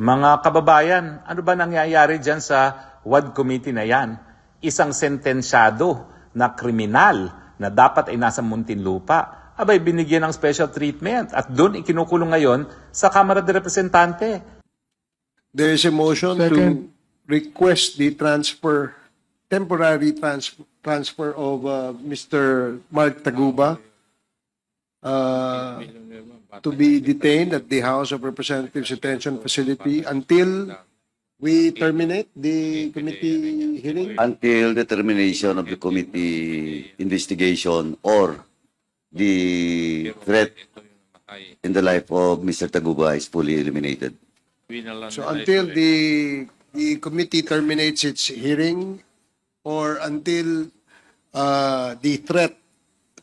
Mga kababayan, ano ba nangyayari dyan sa WAD committee na yan? Isang sentensyado na kriminal na dapat ay nasa Muntinlupa, abay binigyan ng special treatment at doon ikinukulong ngayon sa Kamara de Representante. There is a motion to Second. request the transfer, temporary trans- transfer of uh, Mr. Mark Taguba uh, to be detained at the House of Representatives Detention Facility until we terminate the committee hearing. until the termination of the committee investigation or the threat in the life of Mr. Taguba is fully eliminated. So until the, the committee terminates its hearing or until uh, the threat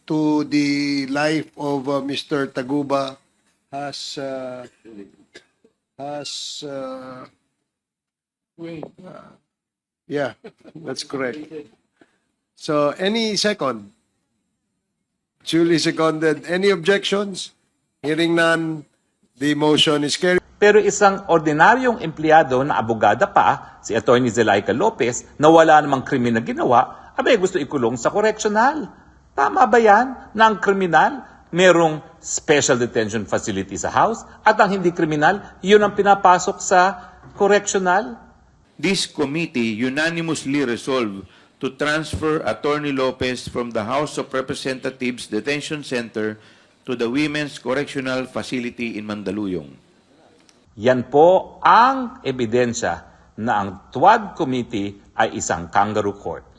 to the life of uh, Mr. Taguba has, uh, has, uh, uh, yeah, that's correct. So any second? Duly seconded. Any objections? Hearing none, the motion is carried. Pero isang ordinaryong empleyado na abogada pa, si Attorney Zelaika Lopez, na wala namang krimen na ginawa, abay gusto ikulong sa correctional. Tama ba yan na ang kriminal merong special detention facility sa house at ang hindi kriminal, yun ang pinapasok sa correctional? This committee unanimously resolved to transfer Attorney Lopez from the House of Representatives Detention Center to the Women's Correctional Facility in Mandaluyong. Yan po ang ebidensya na ang TWAD committee ay isang kangaroo court.